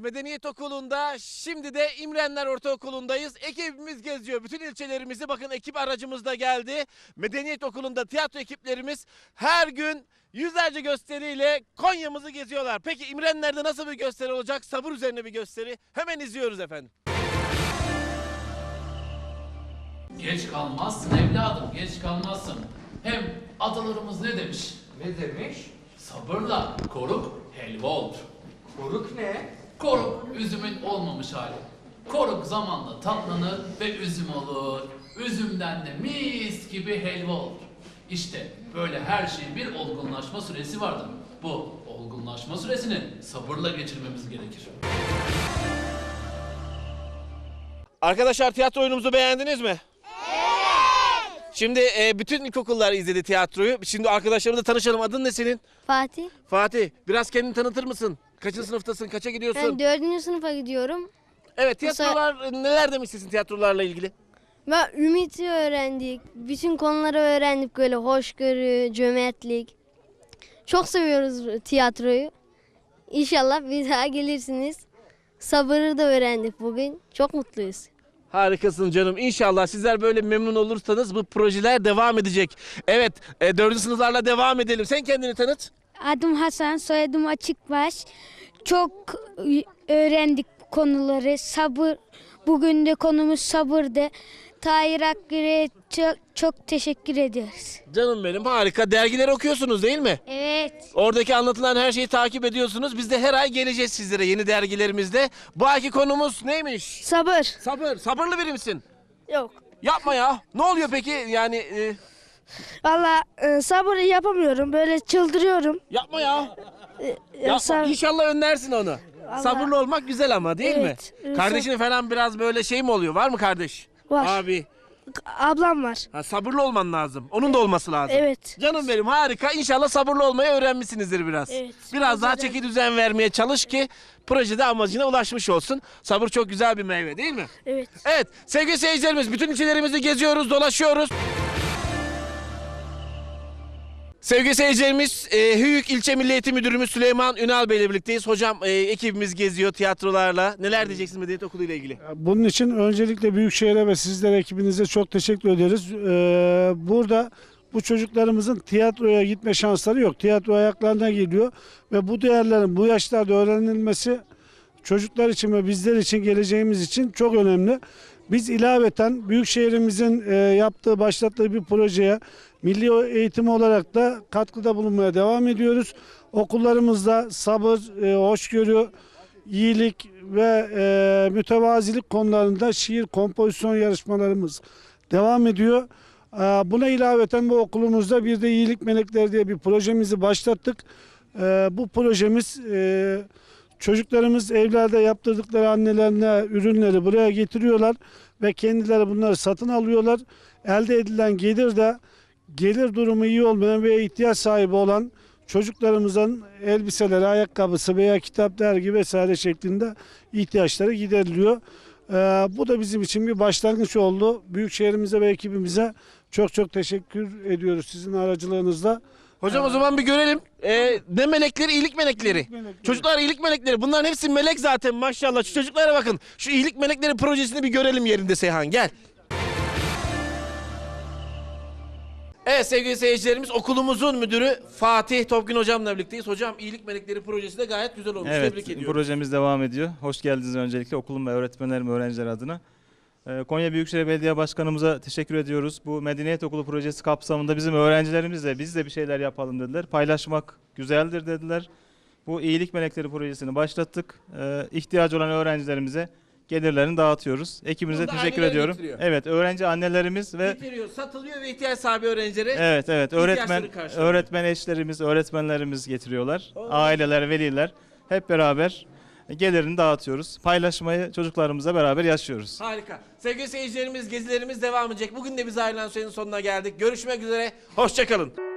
Medeniyet Okulu'nda şimdi de İmrenler Ortaokulu'ndayız. Ekibimiz geziyor. Bütün ilçelerimizi bakın ekip aracımız da geldi. Medeniyet Okulu'nda tiyatro ekiplerimiz her gün yüzlerce gösteriyle Konya'mızı geziyorlar. Peki İmrenler'de nasıl bir gösteri olacak? Sabır üzerine bir gösteri. Hemen izliyoruz efendim. Geç kalmazsın evladım, geç kalmazsın. Hem atalarımız ne demiş? Ne demiş? Sabırla koruk helva olur. Koruk ne? Koruk üzümün olmamış hali. Koruk zamanla tatlanır ve üzüm olur. Üzümden de mis gibi helva olur. İşte böyle her şeyin bir olgunlaşma süresi vardır. Bu olgunlaşma süresini sabırla geçirmemiz gerekir. Arkadaşlar tiyatro oyunumuzu beğendiniz mi? Şimdi e, bütün ilkokullar izledi tiyatroyu. Şimdi arkadaşlarımızla tanışalım. Adın ne senin? Fatih. Fatih. Biraz kendini tanıtır mısın? Kaçıncı sınıftasın? Kaça gidiyorsun? Ben dördüncü sınıfa gidiyorum. Evet tiyatrolar neler demek istesin tiyatrolarla ilgili? Ve ümiti öğrendik. Bütün konuları öğrendik böyle hoşgörü, cömertlik. Çok seviyoruz tiyatroyu. İnşallah bir daha gelirsiniz. Sabırı da öğrendik bugün. Çok mutluyuz. Harikasın canım. İnşallah sizler böyle memnun olursanız bu projeler devam edecek. Evet, e, dördüncü sınıflarla devam edelim. Sen kendini tanıt. Adım Hasan, soyadım Açıkbaş. Çok öğrendik konuları. Sabır, bugün de konumuz sabırdı. Tahir Akgür'e çok, çok teşekkür ediyoruz. Canım benim harika. Dergileri okuyorsunuz değil mi? Evet. Oradaki anlatılan her şeyi takip ediyorsunuz. Biz de her ay geleceğiz sizlere yeni dergilerimizde. Bu ayki konumuz neymiş? Sabır. Sabır. Sabırlı biri misin? Yok. Yapma ya. Ne oluyor peki? Yani e, Valla sabır yapamıyorum. Böyle çıldırıyorum. yapma ya. Yapma. İnşallah önlersin onu. Sabırlı olmak güzel ama değil Evet. mi? Kardeşin falan biraz böyle şey mi oluyor? Var mı kardeş? Var. Abi. Ablam var. Ha, sabırlı olman lazım. Onun da olması lazım. Evet. Canım benim harika. İnşallah sabırlı olmayı öğrenmişsinizdir biraz. Evet. Biraz daha çeki düzen vermeye çalış ki projede amacına ulaşmış olsun. Sabır çok güzel bir meyve değil mi? Evet. Evet sevgili seyircilerimiz bütün ilçelerimizi geziyoruz, dolaşıyoruz. Sevgili seyircilerimiz, e, Hüyük İlçe Milli Eğitim Müdürümüz Süleyman Ünal Bey ile birlikteyiz. Hocam e, ekibimiz geziyor tiyatrolarla. Neler diyeceksiniz Medeniyet Okulu ile ilgili? Bunun için öncelikle Büyükşehir'e ve sizlere ekibinize çok teşekkür ederiz. Ee, burada bu çocuklarımızın tiyatroya gitme şansları yok. Tiyatro ayaklarına geliyor ve bu değerlerin bu yaşlarda öğrenilmesi çocuklar için ve bizler için geleceğimiz için çok önemli. Biz ilaveten Büyükşehir'imizin e, yaptığı, başlattığı bir projeye milli eğitim olarak da katkıda bulunmaya devam ediyoruz. Okullarımızda sabır, e, hoşgörü, iyilik ve e, mütevazilik konularında şiir kompozisyon yarışmalarımız devam ediyor. E, buna ilaveten bu okulumuzda bir de iyilik melekleri diye bir projemizi başlattık. E, bu projemiz e, çocuklarımız evlerde yaptırdıkları annelerine ürünleri buraya getiriyorlar ve kendileri bunları satın alıyorlar. Elde edilen gelir de gelir durumu iyi olmayan ve ihtiyaç sahibi olan çocuklarımızın elbiseleri, ayakkabısı veya kitap, dergi vesaire şeklinde ihtiyaçları gideriliyor. Ee, bu da bizim için bir başlangıç oldu. Büyükşehirimize ve ekibimize çok çok teşekkür ediyoruz sizin aracılığınızla. Hocam o zaman bir görelim. E, ne melekleri? İyilik melekleri. melekleri. Çocuklar iyilik melekleri. Bunların hepsi melek zaten maşallah. Şu çocuklara bakın. Şu iyilik melekleri projesini bir görelim yerinde Seyhan. Gel. Evet sevgili seyircilerimiz okulumuzun müdürü Fatih Topgün hocamla birlikteyiz. Hocam iyilik melekleri projesi de gayet güzel olmuş. Evet, Tebrik ediyorum. projemiz devam ediyor. Hoş geldiniz öncelikle okulum ve öğretmenlerim, öğrenciler adına. Ee, Konya Büyükşehir Belediye Başkanımıza teşekkür ediyoruz. Bu Medeniyet Okulu projesi kapsamında bizim öğrencilerimizle biz de bir şeyler yapalım dediler. Paylaşmak güzeldir dediler. Bu iyilik melekleri projesini başlattık. Ee, ihtiyacı olan öğrencilerimize gelirlerini dağıtıyoruz. Ekibinize Bunu da teşekkür ediyorum. getiriyor. Evet, öğrenci annelerimiz ve Getiriyor, satılıyor ve ihtiyaç sahibi öğrencilere Evet evet öğretmen İhtiyaçları karşılıyor. öğretmen eşlerimiz, öğretmenlerimiz getiriyorlar. Aileler, veliler hep beraber gelirini dağıtıyoruz. Paylaşmayı çocuklarımızla beraber yaşıyoruz. Harika. Sevgili seyircilerimiz gezilerimiz devam edecek. Bugün de biz ayrılan sürenin sonuna geldik. Görüşmek üzere. Hoşçakalın.